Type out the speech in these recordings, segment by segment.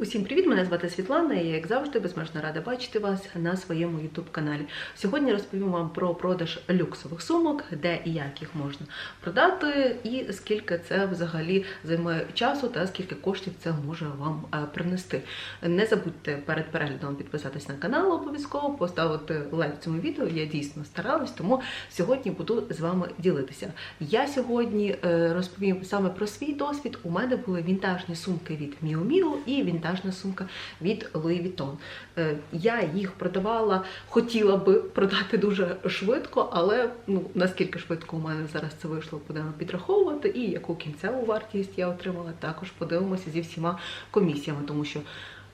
Усім привіт! Мене звати Світлана. і Я, як завжди, безмежно рада бачити вас на своєму youtube каналі. Сьогодні розповім вам про продаж люксових сумок, де і як їх можна продати, і скільки це взагалі займає часу та скільки коштів це може вам е, принести. Не забудьте перед переглядом підписатись на канал, обов'язково поставити лайк цьому відео. Я дійсно старалась, тому сьогодні буду з вами ділитися. Я сьогодні е, розповім саме про свій досвід. У мене були вінтажні сумки від Miu і вінтажна сумка від Louis Vuitton. Е, Я їх продавала, хотіла би продати дуже швидко, але ну наскільки швидко у мене зараз це вийшло, будемо підраховувати. І яку кінцеву вартість я отримала, також подивимося зі всіма комісіями, тому що.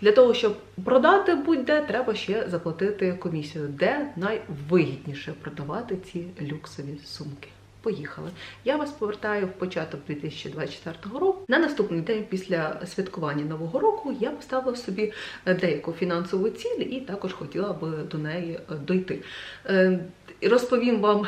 Для того, щоб продати будь-де, треба ще заплатити комісію, де найвигідніше продавати ці люксові сумки. Поїхали. Я вас повертаю в початок 2024 року. На наступний день після святкування нового року я поставила собі е, деяку фінансову ціль і також хотіла би до неї е, дойти. Е, Розповім вам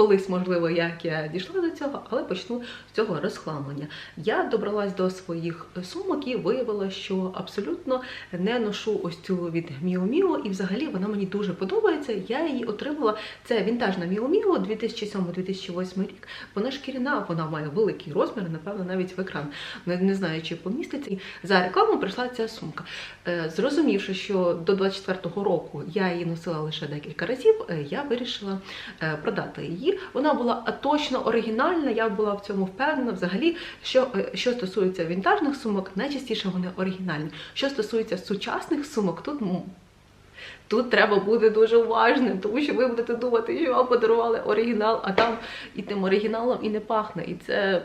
колись, можливо, як я дійшла до цього, але почну з цього розхламлення. Я добралась до своїх сумок і виявила, що абсолютно не ношу ось цю від Miu, і взагалі вона мені дуже подобається. Я її отримала. Це вінтажна Miu 2007-2008 рік. Вона шкіряна, вона має великий розмір, напевно, навіть в екран. Не, не знаю, чи поміститься. І за рекламу прийшла ця сумка. Е, Зрозумівши, що до 24-го року я її носила лише декілька разів, е, я вирішила е, продати її. Вона була точно оригінальна, я була в цьому впевнена. Взагалі, що, е, що стосується вінтажних сумок, найчастіше вони оригінальні. Що стосується сучасних сумок, тут Тут треба бути дуже уважним, тому що ви будете думати, що вам подарували оригінал, а там і тим оригіналом і не пахне. І це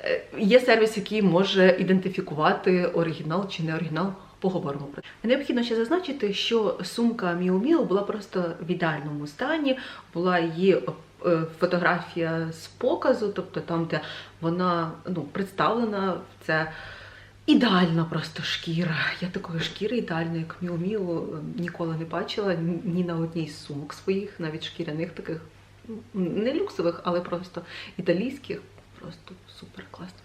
е, є сервіс, який може ідентифікувати оригінал чи не оригінал. Поговоримо про це. Необхідно ще зазначити, що сумка Miu була просто в ідеальному стані. Була її фотографія з показу, тобто там, де вона ну, представлена, це ідеальна просто шкіра. Я такої шкіри ідеальної, як Miu Miu, ніколи не бачила ні- на одній з сумок своїх, навіть шкіряних таких не люксових, але просто італійських. Просто супер класно.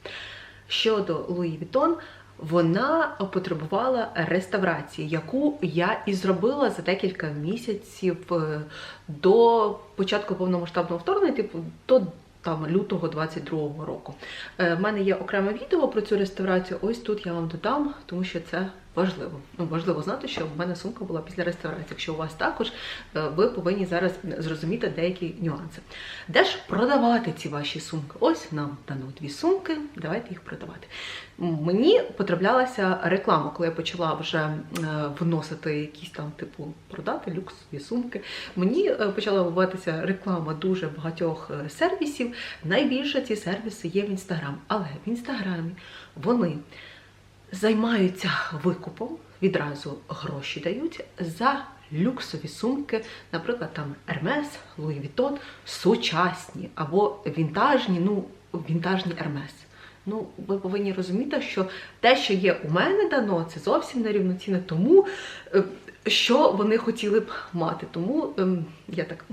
Щодо Louis Vuitton, вона потребувала реставрації, яку я і зробила за декілька місяців е, до початку повномасштабного вторгнення, типу до там лютого 22-го року. У мене є окреме відео про цю реставрацію. Ось тут я вам додам, тому що це важливо. Ну, важливо знати, що в мене сумка була після реставрації. Якщо у вас також, е, ви повинні зараз зрозуміти деякі нюанси. Де ж продавати ці ваші сумки? Ось нам дано дві сумки, давайте їх продавати. Мені потраплялася реклама, коли я почала вже е, вносити якісь там, типу, продати люксові сумки. Мені е, почала вибиватися реклама дуже багатьох сервісів. Найбільше ці сервіси є в інстаграм. Але в інстаграмі вони займаються викупом, відразу гроші дають за люксові сумки, наприклад, там Hermes, Louis Vuitton, сучасні або вінтажні, ну, вінтажні Hermes. Ну, ви повинні розуміти, що те, що є у мене дано, це зовсім не рівноцінно тому, е, що вони хотіли б мати. Тому ем, я так.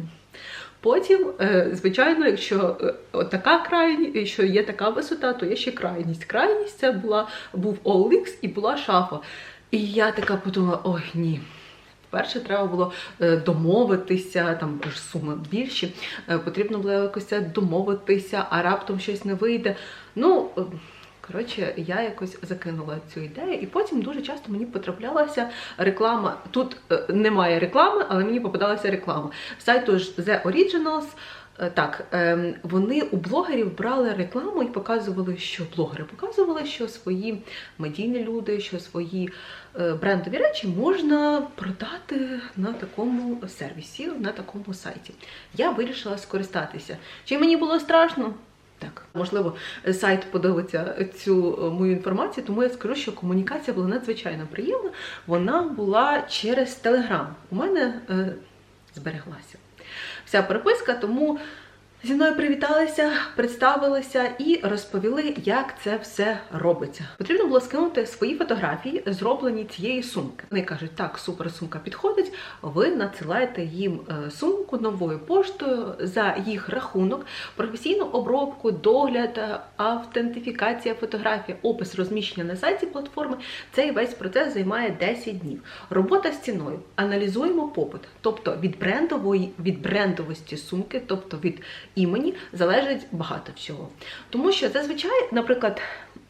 Потім, е, звичайно, якщо е, така крайність, що є така висота, то є ще крайність. Крайність це була був OLX і була шафа. І я така подумала: ой, ні. Перше треба було е, домовитися, там суми більші, потрібно було якось домовитися, а раптом щось не вийде. Ну, коротше, я якось закинула цю ідею, і потім дуже часто мені потраплялася реклама. Тут е, немає реклами, але мені попадалася реклама. Сайту ж The Originals. е, Так, ем, вони у блогерів брали рекламу і показували, що блогери показували, що свої медійні люди, що свої е, брендові речі можна продати на такому сервісі, на такому сайті. Я вирішила скористатися. Чи мені було страшно? Так, можливо, сайт подивиться цю е, мою інформацію, тому я скажу, що комунікація була надзвичайно приємна. Вона була через Телеграм. У мене е, збереглася вся переписка, тому Зі мною привіталися, представилися і розповіли, як це все робиться. Потрібно було скинути свої фотографії, зроблені цієї сумки. Вони кажуть, так, супер сумка підходить. Ви надсилаєте їм е, сумку новою поштою за їх рахунок, професійну обробку, догляд, е, автентифікація фотографія, опис розміщення на сайті платформи. Цей весь процес займає 10 днів. Робота з ціною. Аналізуємо попит, тобто від брендової від брендовості сумки, тобто від імені, залежить багато всього. Тому що зазвичай, наприклад,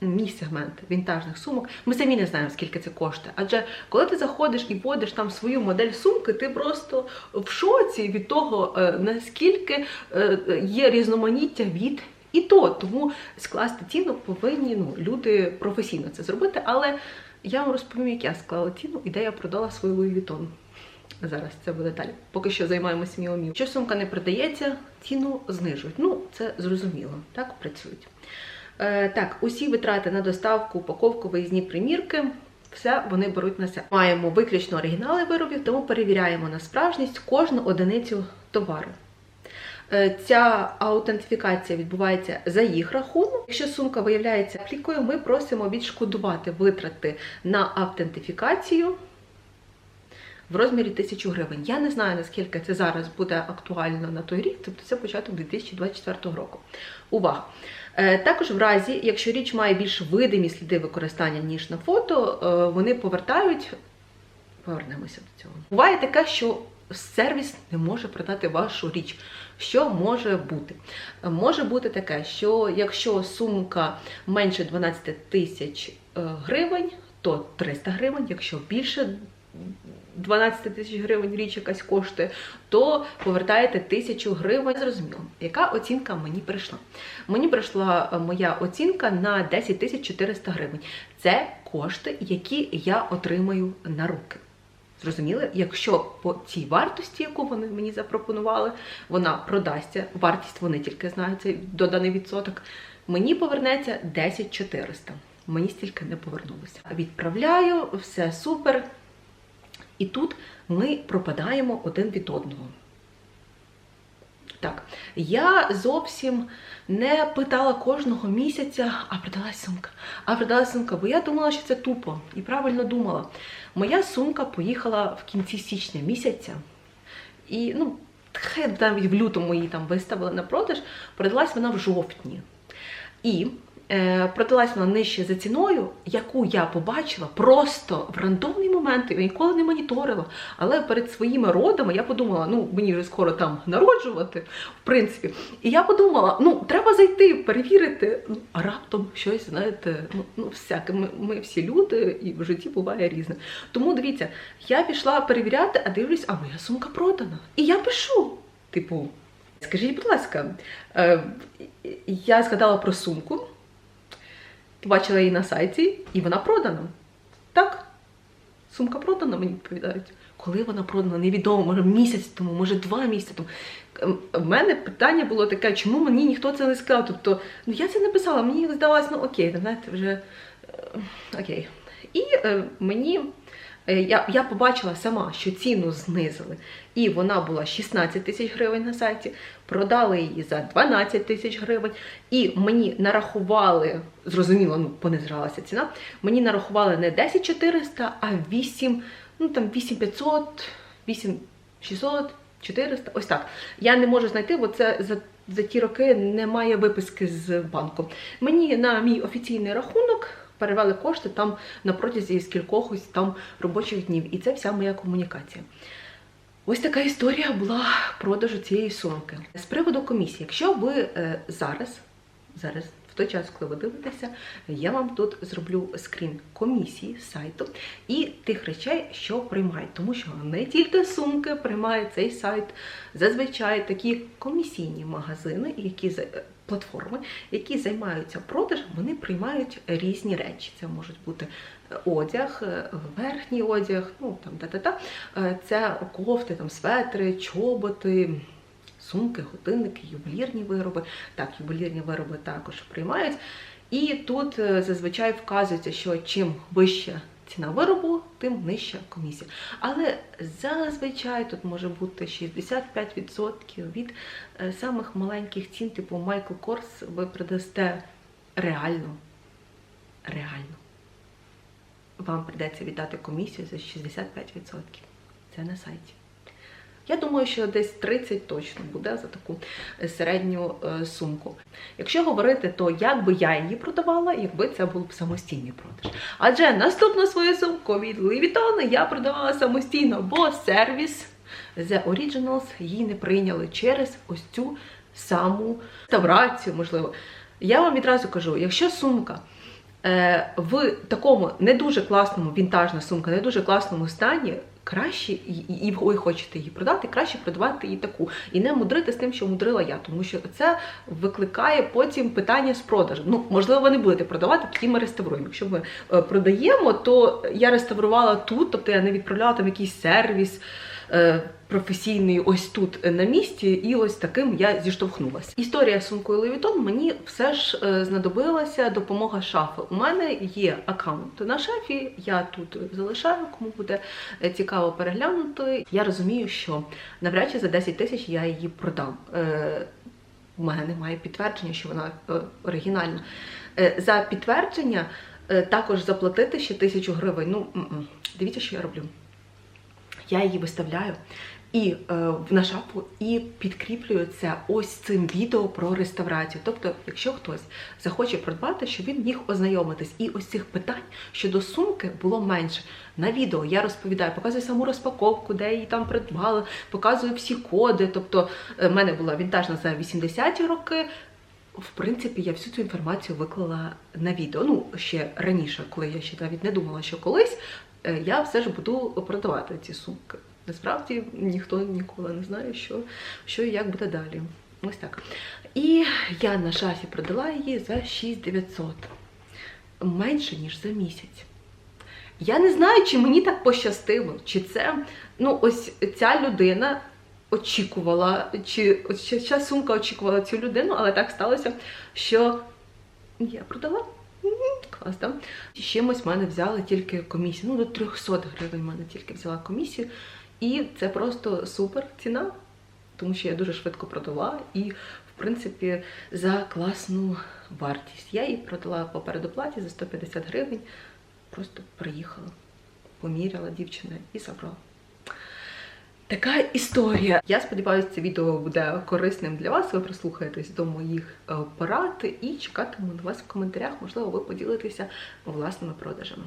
мій сегмент вінтажних сумок, ми самі не знаємо, скільки це коштує. Адже коли ти заходиш і вводиш там свою модель сумки, ти просто в шоці від того, е, наскільки е, є різноманіття від. І то тому скласти ціну повинні ну, люди професійно це зробити. Але я вам розповім, як я склала ціну і де я продала свою Louis Vuitton. Зараз це буде далі. Поки що займаємося міомів. Якщо сумка не продається, ціну знижують. Ну, це зрозуміло, так працюють. Е, так, усі витрати на доставку, упаковку, виїзні примірки. Все вони беруть на себе. Маємо виключно оригінали виробів, тому перевіряємо на справжність кожну одиницю товару. Е, Ця аутентифікація відбувається за їх рахунок. Якщо сумка виявляється плікою, ми просимо відшкодувати витрати на автентифікацію в розмірі 1000 гривень. Я не знаю, наскільки це зараз буде актуально на той рік, тобто це початок 2024 року. Увага! Е, Також в разі, якщо річ має більш видимі сліди використання, ніж на фото, е, вони повертають. Повернемося до цього. Буває таке, що сервіс не може продати вашу річ. Що може бути? Може бути таке, що якщо сумка менше 12 тисяч е, гривень, то 300 гривень, якщо більше 12 тисяч гривень річ якась коштує, то повертаєте тисячу гривень. Зрозуміло, яка оцінка мені прийшла? Мені прийшла е, моя оцінка на 10 тисяч 400 гривень. Це кошти, які я отримаю на руки. Зрозуміли, якщо по цій вартості, яку вони мені запропонували, вона продасться, вартість вони тільки знають, цей доданий відсоток, мені повернеться 10 400. Мені стільки не повернулося. Відправляю, все супер. І тут ми пропадаємо один від одного. Так, я зовсім не питала кожного місяця, а продалась сумка, а продалась сумка, бо я думала, що це тупо і правильно думала. Моя сумка поїхала в кінці січня місяця, і ну, хай навіть в лютому її там виставили на продаж, продалась вона в жовтні. І е, продалась вона нижче за ціною, яку я побачила просто в рандомний момент, я ніколи не моніторила. Але перед своїми родами я подумала, ну мені вже скоро там народжувати, в принципі. І я подумала, ну треба зайти, перевірити. Ну, а раптом щось, знаєте, ну, ну всяке. Ми, ми всі люди, і в житті буває різне. Тому дивіться, я пішла перевіряти, а дивлюсь, а моя сумка продана. І я пишу, типу. Скажіть, будь ласка, е, я згадала про сумку, побачила її на сайті, і вона продана. Так, сумка продана, мені відповідають. Коли вона продана, невідомо, може місяць тому, може два місяці тому. Ем, В мене питання було таке, чому мені ніхто це не сказав. Тобто, ну я це не писала, мені здавалось, ну окей, знаєте, вже е, окей. І е, мені Е, Я, я побачила сама, що ціну знизили, і вона була 16 тисяч гривень на сайті, продали її за 12 тисяч гривень, і мені нарахували, зрозуміло, ну понизилася ціна, мені нарахували не 10 400, а 8, ну там 8500, 8600, 400, ось так. Я не можу знайти, бо це за, за ті роки немає виписки з банку. Мені на мій офіційний рахунок перевели кошти там на протязі скількох ось там робочих днів. І це вся моя комунікація. Ось така історія була продажу цієї сумки. З приводу комісії, якщо ви е, зараз, зараз, в той час, коли ви дивитеся, я вам тут зроблю скрін комісії з сайту і тих речей, що приймають. Тому що не тільки сумки приймає цей сайт, зазвичай такі комісійні магазини, які платформи, які займаються продажем, вони приймають різні речі. Це можуть бути е, одяг, е, верхній одяг, ну там та-та-та. Е, Це кофти, там светри, чоботи. Сумки, годинники, ювелірні вироби. Так, ювелірні вироби також приймають. І тут зазвичай вказується, що чим вища ціна виробу, тим нижча комісія. Але зазвичай тут може бути 65% від е, самих маленьких цін, типу Michael Kors, ви продасте реально. Реально. Вам прийдеться віддати комісію за 65%. Це на сайті. Я думаю, що десь 30 точно буде за таку е, середню е, сумку. Якщо говорити, то як би я її продавала, якби це був самостійний продаж. Адже наступну свою сумку від Louis Vuitton я продавала самостійно, бо сервіс The Originals її не прийняли через ось цю саму реставрацію, можливо. Я вам відразу кажу, якщо сумка е, в такому не дуже класному вінтажна сумка, не дуже класному стані, краще і, і, ви хочете її продати, краще продавати її таку. І не мудрити з тим, що мудрила я, тому що це викликає потім питання з продажу. Ну, можливо, ви не будете продавати, тоді ми реставруємо. Якщо ми е, продаємо, то я реставрувала тут, тобто я не відправляла там якийсь сервіс. Е, Професійний ось тут на місці, і ось таким я зіштовхнулася. Історія з сумкою Vuitton мені все ж е, знадобилася допомога шафи. У мене є аккаунт на шафі, я тут залишаю, кому буде е, цікаво переглянути. Я розумію, що навряд чи за 10 тисяч я її продам. У мене немає підтвердження, що вона оригінальна. За підтвердження також заплатити ще тисячу гривень. Ну, дивіться, що я роблю. Я її виставляю і е, на шапку і підкріплюю це ось цим відео про реставрацію. Тобто, якщо хтось захоче придбати, щоб він міг ознайомитись, і ось цих питань щодо сумки було менше. На відео я розповідаю, показую саму розпаковку, де її там придбали, показую всі коди. Тобто, е, в мене була вінтажна за 80-ті роки. В принципі, я всю цю інформацію виклала на відео. Ну, ще раніше, коли я ще навіть не думала, що колись я все ж буду продавати ці сумки. Насправді ніхто ніколи не знає, що, що і як буде далі. Ось так. І я на шафі продала її за 6900. Менше, ніж за місяць. Я не знаю, чи мені так пощастило, чи це ну, ось ця людина очікувала, чи ось ця сумка очікувала цю людину, але так сталося, що я продала. Мгм, Клас, так? З чимось в мене взяли тільки комісію. Ну, до 300 гривень в мене тільки взяла комісію. І це просто супер ціна, тому що я дуже швидко продала і, в принципі, за класну вартість. Я її продала по передоплаті за 150 гривень. Просто приїхала, поміряла дівчина і забрала. Така історія. Я сподіваюся, це відео буде корисним для вас. Ви прислухаєтесь до моїх е, порад і чекатиму на вас в коментарях. Можливо, ви поділитеся власними продажами.